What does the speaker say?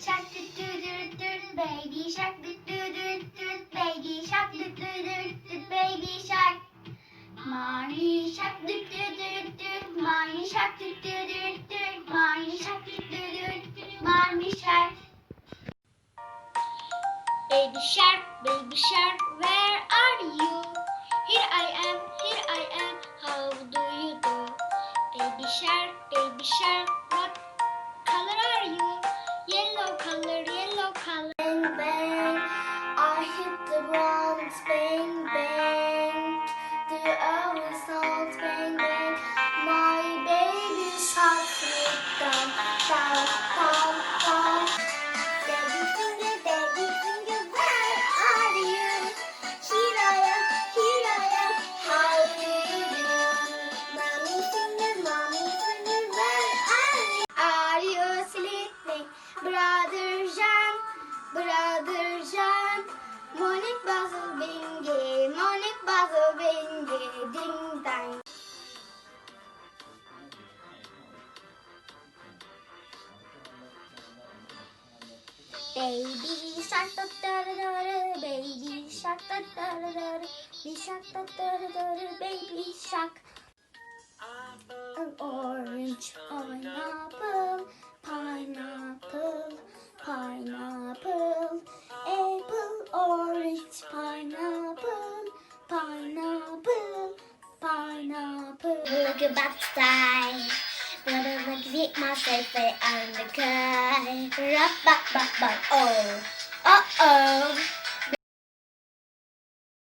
shark do do do do baby shark do do do do baby shark do do do do baby shark Mommy shark do do do do mommy shark do do do do mommy shark do do do do mommy shark Baby shark baby shark where are you Here I am here I am how do you do Baby shark baby shark Bang, bang, the earth sounds. Bang, bang, my baby shark slid down, down, down. Daddy finger, daddy finger, where are you? Here I am, here I am, how do you do? Mommy finger, mommy finger, where are you? You sleeping, brother Jean, brother ding dang. Baby shark da da da da baby shark da da da da baby shark da da da da, baby shark. about to die. But I'm gonna keep myself and the oh.